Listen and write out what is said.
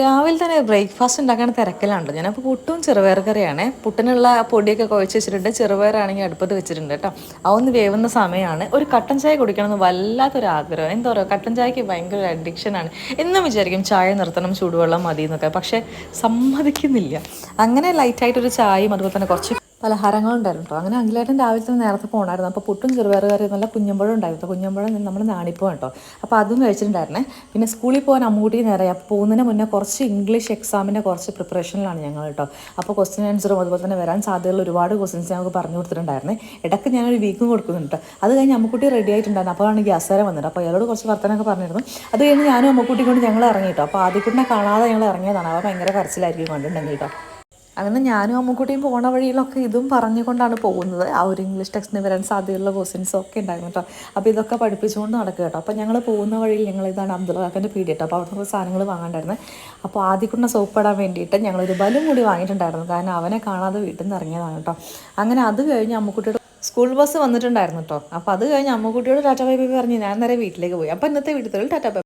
രാവിലെ തന്നെ ബ്രേക്ക്ഫാസ്റ്റ് ഉണ്ടാക്കാൻ തിരക്കിലാണല്ലോ. ഞാനപ്പോൾ പുട്ടും ചെറുപയർ കറിയാണ്. പുട്ടിനുള്ള പൊടിയൊക്കെ കുഴച്ച് വെച്ചിട്ടുണ്ട്. ചെറുപയറാണെങ്കിൽ അടുപ്പത്ത് വെച്ചിട്ടുണ്ട് കേട്ടോ. അതൊന്ന് വേവുന്ന സമയമാണ്. ഒരു കട്ടൻ ചായ കുടിക്കണമെന്ന് വല്ലാത്തൊരു ആഗ്രഹം. എന്താ പറയുക കട്ടൻ ചായക്ക് ഭയങ്കര അഡിക്ഷനാണ് എന്നും വിചാരിക്കും ചായ നിർത്തണം ചൂടുവെള്ളം മതി എന്നൊക്കെ പക്ഷേ സമ്മതിക്കുന്നില്ല. അങ്ങനെ ലൈറ്റായിട്ടൊരു ചായയും അതുപോലെ തന്നെ കുറച്ച് പലഹാരങ്ങളുണ്ടായിരുന്നു കേട്ടോ അങ്ങനെ അങ്കിലേട്ടൻ രാവിലെ തന്നെ നേരത്തെ പോകണമായിരുന്നു അപ്പോൾ പുട്ടും ചെറുപയർ കറി നല്ല കുഞ്ഞമ്പഴം ഉണ്ടായിരുന്നു കുഞ്ഞമ്പഴം നമ്മൾ നാണിപ്പോ കേട്ടോ അപ്പോൾ അതും കഴിച്ചിട്ടുണ്ടായിരുന്നേ. പിന്നെ സ്കൂളിൽ പോകാൻ അമ്മൂട്ടി നേരെ അപ്പോൾ പോകുന്നതിന് മുന്നേ കുറച്ച് ഇംഗ്ലീഷ് എക്സാമിന്റെ കുറച്ച് പ്രിപ്പറേഷനിലാണ് ഞങ്ങൾ കേട്ടോ അപ്പോൾ ക്വസ്റ്റ്യൻ ആൻസറും അതുപോലെ തന്നെ വരാൻ സാധ്യതയുള്ള ഒരുപാട് ക്വസ്റ്റ്യൻസ് ഞങ്ങൾക്ക് പറഞ്ഞു കൊടുത്തിട്ടുണ്ടായിരുന്നേ. ഇടയ്ക്ക് ഞാനൊരു വീക്കും കൊടുക്കുന്നുണ്ട് അത് കഴിഞ്ഞ് അമ്മക്കുട്ടി റെഡി ആയിട്ടുണ്ടായിരുന്നു. അപ്പോഴാണ് ഗ്യാസ് വന്നത് അപ്പോൾ അയാളോട് കുറച്ച് വർത്തനമൊക്കെ പറഞ്ഞിരുന്നു. അത് കഴിഞ്ഞ് ഞാനും അമ്മക്കുട്ടി കൊണ്ട് ഞങ്ങൾ ഇറങ്ങി കേട്ടോ അപ്പോൾ ആദ്യക്കുട്ടിനെ കാണാതെ ഞങ്ങൾ ഇറങ്ങിയതാണ്. അവ ഭയങ്കര കരച്ചിലായിരിക്കും കണ്ടിട്ടുണ്ടെങ്കിൽ കേട്ടോ അങ്ങനെ ഞാനും അമ്മുക്കുട്ടിയും പോണ വഴിയിലൊക്കെ ഇതും പറഞ്ഞുകൊണ്ടാണ് പോകുന്നത്. ആ ഒരു ഇംഗ്ലീഷ് ടെക്സ്റ്റിന് വരാൻ സാധ്യതയുള്ള ക്വസ്റ്റ്യൻസും ഒക്കെ ഉണ്ടായിരുന്നു കേട്ടോ അപ്പോൾ ഇതൊക്കെ പഠിപ്പിച്ചുകൊണ്ട് നടക്കുക കേട്ടോ അപ്പോൾ ഞങ്ങൾ പോകുന്ന വഴിയിൽ ഞങ്ങൾ ഇതാണ് അബ്ദുൾ ഖാക്കന്റെ പീടി കേട്ടോ അപ്പോൾ അവിടെ നിന്ന് സാധനങ്ങൾ വാങ്ങണ്ടായിരുന്നു. അപ്പോൾ ആദ്യക്കുണ്ണ സോപ്പ് ഇടാൻ വേണ്ടിയിട്ട് ഞങ്ങളൊരു ബലും കൂടി വാങ്ങിയിട്ടുണ്ടായിരുന്നു. കാരണം അവനെ കാണാതെ വീട്ടിൽ നിന്ന് ഇറങ്ങിയതാണ് കേട്ടോ അങ്ങനെ അത് കഴിഞ്ഞ് അമ്മുക്കുട്ടിയുടെ സ്കൂൾ ബസ് വന്നിട്ടുണ്ടായിരുന്നു കേട്ടോ അപ്പോൾ അത് കഴിഞ്ഞ് അമ്മുക്കുട്ടിയോട് ടാറ്റ ബൈ ബൈ പറഞ്ഞ് ഞാൻ നേരെ വീട്ടിലേക്ക് പോയി. അപ്പോൾ ഇന്നത്തെ വീട്ടിൽ ടാറ്റ